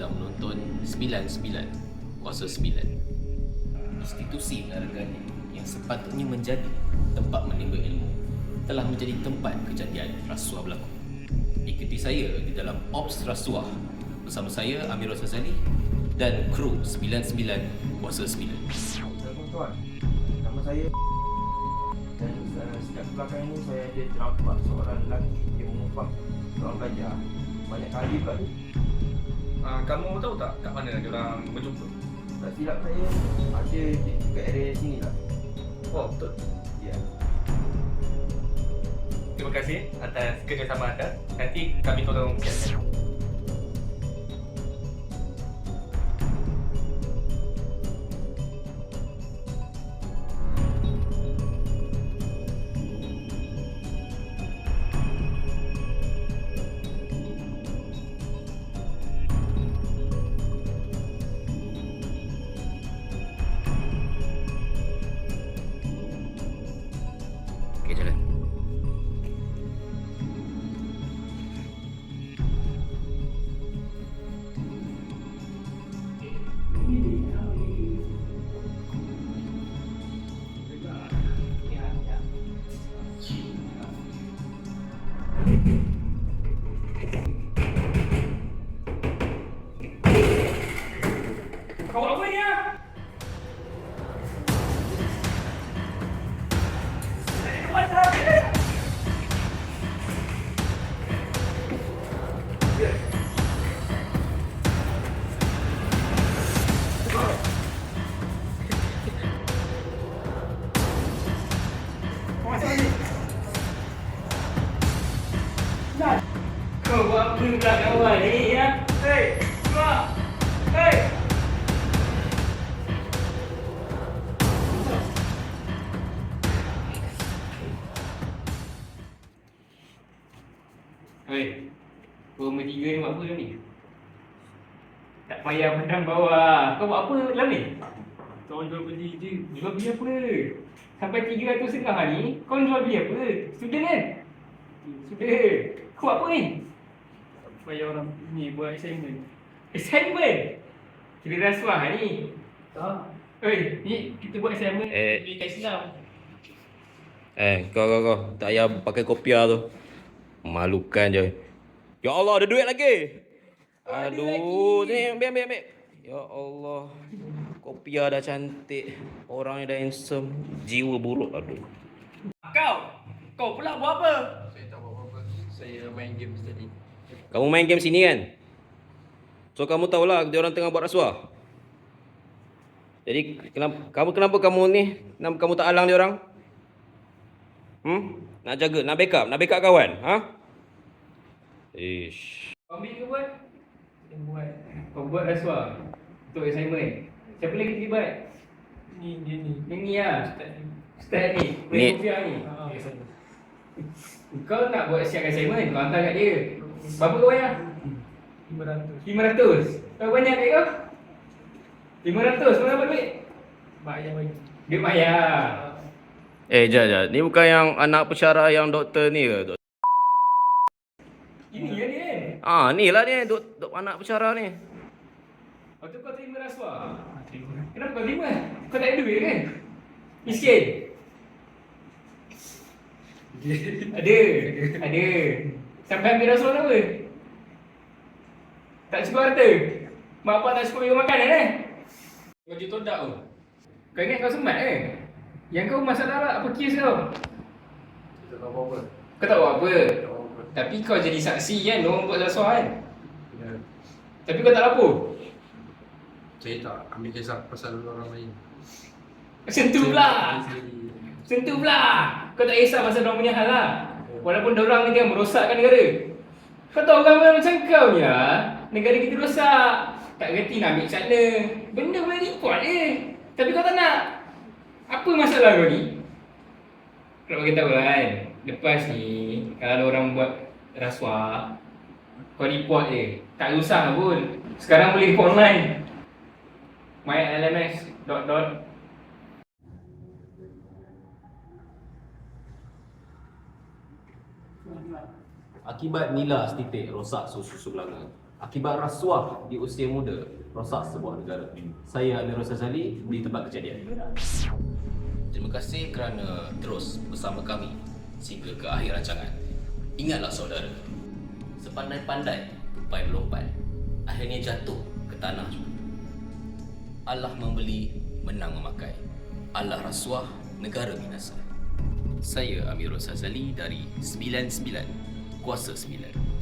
sedang menonton 99 Kuasa 9. Institusi penerangan yang sepatutnya menjadi tempat menimba ilmu telah menjadi tempat kejadian rasuah berlaku. Ikuti saya di dalam Ops Rasuah bersama saya Amirul Sazali dan kru 99 Kuasa 9. Assalamualaikum tuan Nama saya Dan uh, sejak belakang ini saya ada ternampak seorang lelaki yang mengumpang seorang pelajar Banyak kali pula tu Ah, kamu tahu tak kat mana dia orang berjumpa? Tak silap saya ada di dekat area sini lah Oh, betul. Ya Terima kasih atas kerjasama anda. Nanti kami tolong siapkan. Pula kawan ni ya? Hei, keluar! Hei! Hei, kau bertiga ni buat apa dalam ni? Tak payah pandang bawah. Kau buat apa dalam ni? Kau jual beli je. Jual beli apa? Sampai tiga ratus setengah ni, kau jual beli apa? Student kan? Sudah. Kau buat apa ni? Supaya orang ni buat assignment Assignment? Kira rasuah ni. Tak Hei, ni kita buat assignment Eh. lebih kat Islam. Eh, kau kau kau tak payah pakai kopiah tu. Malukan je. Ya Allah, ada duit lagi. ada Aduh, ni ambil ambil ambil. Ya Allah. Kopiah dah cantik. Orangnya dah handsome. Jiwa buruk aduh. Kau, kau pula buat apa? Saya tak buat apa-apa Saya main game tadi Kamu main game sini kan? So kamu tahulah dia orang tengah buat rasuah. Jadi kenapa kamu kenapa kamu ni? Kenapa kamu tak alang dia orang? Hmm? Nak jaga, nak backup, nak backup kawan, ha? Ish. Ambil ke buat? Buat. Kau buat rasuah untuk assignment. Siapa lagi terlibat? Ni dia ni Yang ni lah. Ustaz ni. Ni. Ni. Ni. Ah, Kau nak buat siap assignment, kau hantar kat dia. Berapa kau bayar? 500 500. Kau banyak duit kau? 500, kau dapat duit? Mak ayah bagi Duit bayar. Eh, jap jap. Ni bukan yang anak pensyarah yang doktor ni ke? Dok- Ini ya ni kan? Ah, ni lah ni dok, dok anak pensyarah ni. Lepas tu kau terima rasuah. Ah, Terima Kenapa kau terima? Kau tak ada duit kan? Miskin? Ada. Ada. Sampai ambil rasuah apa? Tak cukup harta? Mak bapak tak cukup bagi kau makan eh? Kau todak tu. Kau ingat kau semat eh? Yang kau masalah lah, apa kes kau? Tak tahu Kau tak buat apa? Tak tahu apa Tapi kau jadi saksi kan, orang buat rasuah kan? Ya Tapi kau tak lapor? Saya tak ambil kisah pasal orang lain tu pula! Tu pula! Kau tak kisah pasal orang punya hal lah Walaupun orang ni tengah merosakkan negara. Kau tahu orang macam kau ni lah Negara kita rosak. Tak kerti nak ambil sana. Benda boleh report je. Tapi kau tak nak. Apa masalah kau ni? Kalau bagi tahu lah kan. Lepas ni Kalau orang buat rasuah Kau report je. Tak usah pun. Sekarang boleh report online. My LMS dot dot Akibat nila setitik rosak susu belanga. Akibat rasuah di usia muda rosak sebuah negara. Saya Amir Rosazali di tempat kejadian. Terima kasih kerana terus bersama kami sehingga ke akhir rancangan. Ingatlah saudara, sepandai-pandai tupai melompat, akhirnya jatuh ke tanah juga. Allah membeli, menang memakai. Allah rasuah, negara binasa. Saya Amirul Sazali dari 99 Kuasa 9.